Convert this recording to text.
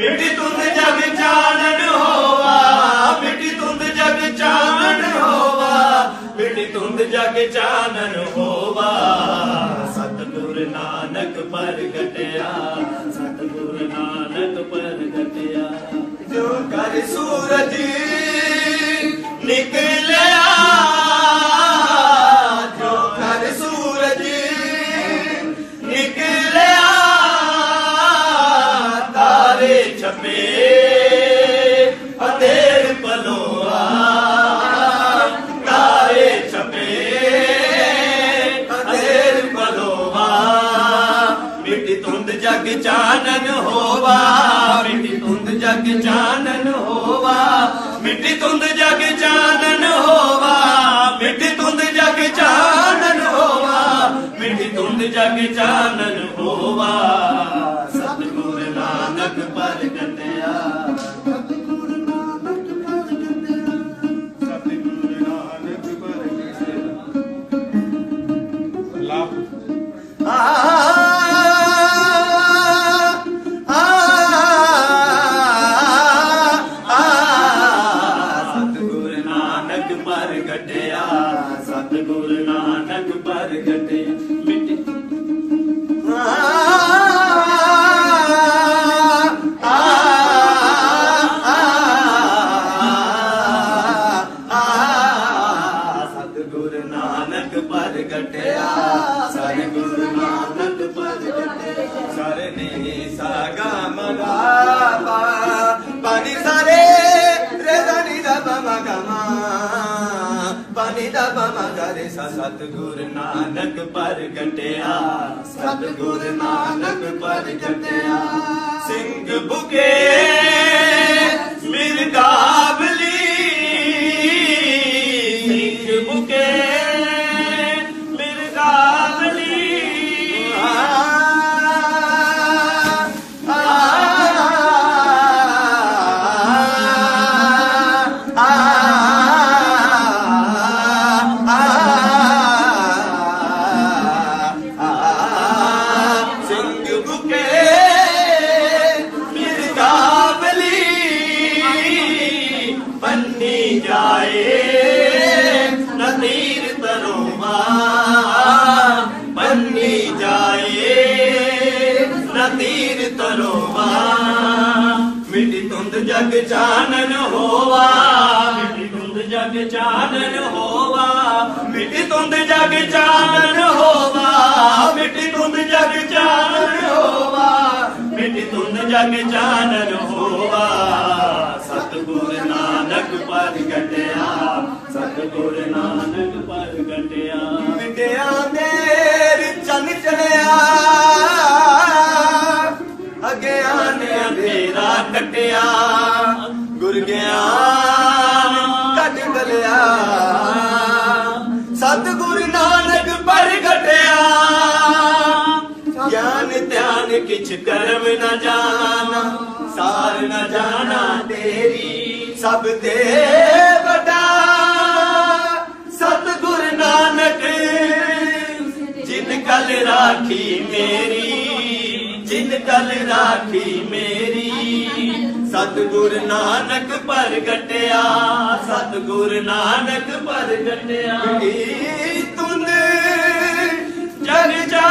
ਮਿੱਟੀ ਤੁੰਦ ਜਗ ਚਾਨਣ ਹੋਵਾ, ਮਿੱਟੀ ਤੁੰਦ ਜਗ ਚਾਨਣ ਹੋਵਾ, ਮਿੱਟੀ ਤੁੰਦ ਜਗ ਚਾਨਣ ਹੋਵਾ। ਸਤਿਗੁਰ ਨਾਨਕ ਪ੍ਰਗਟਿਆ ਤਾਰੇ ਛਪੇ ਅਧੇਰ ਪਲੋਆ ਤਾਰੇ ਛਪੇ ਅਧੇਰ ਪਲੋਆ ਮਿੱਟੀ ਤੁੰਦ ਜਗ ਚਾਨਣ ਹੋਵਾ, ਮਿੱਟੀ ਤੁੰਦ ਜਗ ਚਾਨਣ ਹੋਵਾ। ਮਿੱਟੀ ਤੁੰਦ ਜਗ ਚਾਨਣ ਹੋਵਾ, ਮਿੱਟੀ ਤੁੰਦ ਜਗ ਚਾਨਣ ਹੋਵਾ। ਮਿੱਟੀ ਤੁੰਦ ਜਗ ਚਾਨਣ ਨਾਨਕ ਪ੍ਰਗਟਿਆ ਮਿੱਟੀ। ਸਤਿਗੁਰ ਨਾਨਕ ਪ੍ਰਗਟਿਆ ਸਤਿਗੁਰ ਨਾਨਕ ਪ੍ਰਗਟਿਆ ਸਾਰੇ ਨੇ ਸਾਗਾ ਮਗਾ ਸਤਿਗੁਰ ਨਾਨਕ ਪ੍ਰਗਟਿਆ। ਸਤਿਗੁਰ ਨਾਨਕ ਪ੍ਰਗਟਿਆ। ਸਿੰਘ ਬੁਕੇ ਬੰਨੀ ਜਾਏ ਨਦੀਰ ਤਰੋਮਾ ਬੰਨੀ ਜਾਏ ਨਦੀਰ ਤਰੋਮਾ ਮਿੱਟੀ ਤੁੰਦ ਜਗ ਚਾਨਣ ਹੋਵਾ, ਮਿੱਟੀ ਤੁੰਦ ਜਗ ਚਾਨਣ ਹੋਵਾ। ਮਿੱਟੀ ਤੁੰਦ ਜਗ ਚਾਨਣ ਹੋਵਾ, ਮਿੱਟੀ ਤੁੰਦ ਜਗ ਚਾਨਣ ਹੋਵਾ। ਮਿੱਟੀ ਤੁੰਦ ਜਗ ਚਾਨਣ ਹੋਵਾ ਸਤਿਗੁਰ ਨਾਨਕ ਪ੍ਰਗਟਿਆ ਸਤਿਗੁਰ ਨਾਨਕ ਪ੍ਰਗਟਿਆ ਮਿਟਿਆ ਦੇਰ ਚੰਨ ਚੜਿਆ ਅਗਿਆਨ ਅੰਧੇਰਾ ਕਟਿਆ। ਗੁਰ ਗਿਆਨ ਕੱਢ ਗਲਿਆ ਸਤਿਗੁਰ ਨਾਨਕ ਪ੍ਰਗਟਿਆ ਗਿਆਨ ਧਿਆਨ ਕਿਛ ਕਰਮ ਨਾ ਜਾਣਾ, ਸਾਰ ਨਾ ਜਾਣਾ ਤੇਰੀ ਸਭ ਤੇ ਵੱਡਾ ਸਤਿਗੁਰ ਨਾਨਕ, ਜਿਨ ਕਲ ਰਾਖੀ ਮੇਰੀ, ਜਿਨ ਕਲ ਰਾਖੀ ਮੇਰੀ। ਸਤਿਗੁਰ ਨਾਨਕ ਪ੍ਰਗਟਿਆ, ਸਤਿਗੁਰ ਨਾਨਕ ਪ੍ਰਗਟਿਆ। ਤੁੰਦ ਜਗ ਜਾ